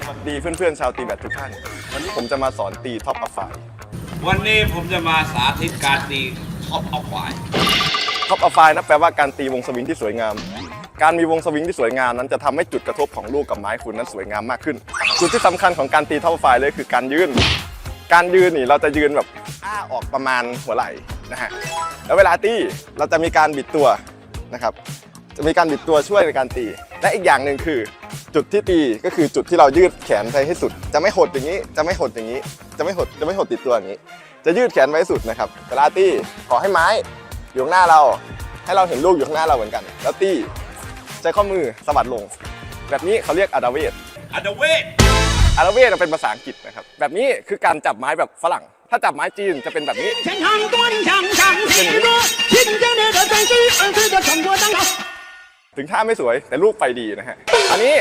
สวัสดีเพื่อนๆชาวตีแบดทุกท่าน วันนี้ผมจะมาสอนตีท็อปอัพไฟวันนี้ผมจะมาสาธิตการตีท็อปเอาไฟท็อปอัพไฟนะแปลว่าการตีวงสวิงที่สวยงาม การมีวงสวิงที่สวยงามนั้นจะทำให้จุดกระทบของลูกกับไม้คุณนั้นสวยงามมากขึ้น จุดที่สำคัญของการตีท็อปอัพไฟเลยคือการยืน การยืนนี่เราจะยืนแบบอ้าออกประมาณหัวไหล่นะฮะ แล้วเวลาตีเราจะมีการบิดตัวนะครับ จะมีการบิดตัวช่วยในการตี และอีกอย่างหนึ่งคือ จุดที่ตีก็คือจุดที่เรายืดแขนไปให้สุด จะไม่หดอย่างนี้ จะไม่หดอย่างนี้ จะไม่หดจะไม่หดติดตัวอย่างนี้ จะยืดแขนไว้สุดนะครับเวลาตีขอให้ไม้อยู่หน้าเรา ให้เราเห็นลูกอยู่ข้างหน้าเราเหมือนกัน แล้วตีใช้ข้อมือสะบัดลง แบบนี้เขาเรียกอาดาเวทอาดาเวทอาดาเวทเป็นภาษาอังกฤษนะครับแบบนี้คือการจับไม้แบบฝรั่ง ถ้าจับไม้จีนจะเป็นแบบนี้ ถึงท่าไม่สวยแต่ลูกไปดีนะฮะ อันนี้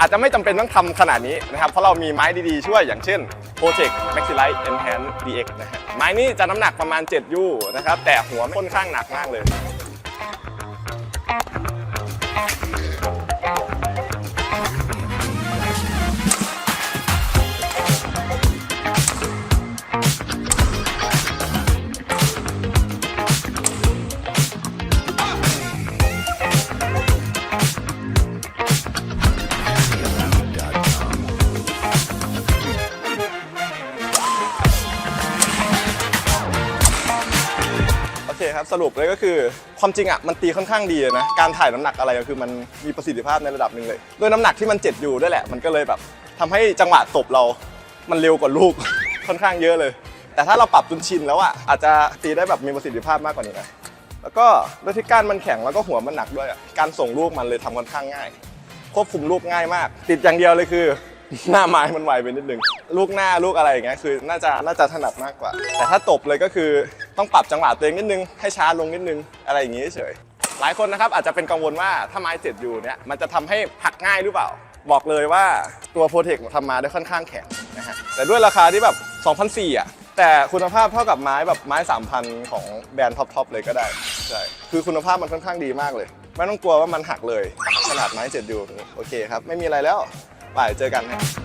อาจจะไม่จำเป็นต้องทำขนาดนี้นะครับ เพราะเรามีไม้ดีๆช่วยอย่างเช่น Project Maxilite Enhance DX นะฮะ ไม้นี้จะน้ำหนักประมาณ 7 ยูนะครับ แต่หัวค่อนข้างหนักมากเลย อเคครับสรุปเลยก็คือความจริงอะมันตีค่อนข้างดีนะการถ่ายน้ำหนักอะไรก็คือมันมีประสิทธิภาพในระดับหนึ่งเลยด้วยน้ำหนักที่มัน7อยู่ด้วยแหละมันก็เลยแบบทำให้จังหวะตบเรา มันเร็วกว่าลูกค่อนข้างเยอะเลย แต่ถ้าเราปรับจนชินแล้วอะอาจจะตีได้แบบมีประสิทธิภาพมากกว่านี้นะแล้วก็ด้วยที่ก้านมันแข็งแล้วก็หัวมันหนักด้วยการส่งลูกมันเลยทำค่อนข้างง่าย ควบคุมลูกง่ายมาก ติดอย่างเดียวเลยคือ หน้าไม้มันไวไปนิดนึงลูกหน้าลูกอะไรอย่างเงี้ยคือน่าจะน่าจะถนัดมากกว่า แต่ถ้าตบเลยก็คือต้องปรับจังหวะตัวเองนิดนึงให้ช้าลงนิดนึงอะไรอย่างงี้เฉยหลายคนนะครับอาจจะเป็นกังวลว่าถ้าไม้เจ็ดอยู่เนี่ยมันจะทำให้หักง่ายหรือเปล่า บอกเลยว่าตัวโปรเทคทำมาได้ค่อนข้างแข็งนะฮะแต่ด้วยราคาที่แบบ2,004อะแต่คุณภาพเท่ากับไม้แบบไม้ 3,000 ของแบรนด์ท็อปๆเลยก็ได้ใช่คือคุณภาพมันค่อนข้างดีมากเลย ไม่ต้องกลัวว่ามันหักเลย ขนาดไม้เจ็ดอยู่โอเคครับ ไม่มีอะไรแล้ว ไปเจอกันนะ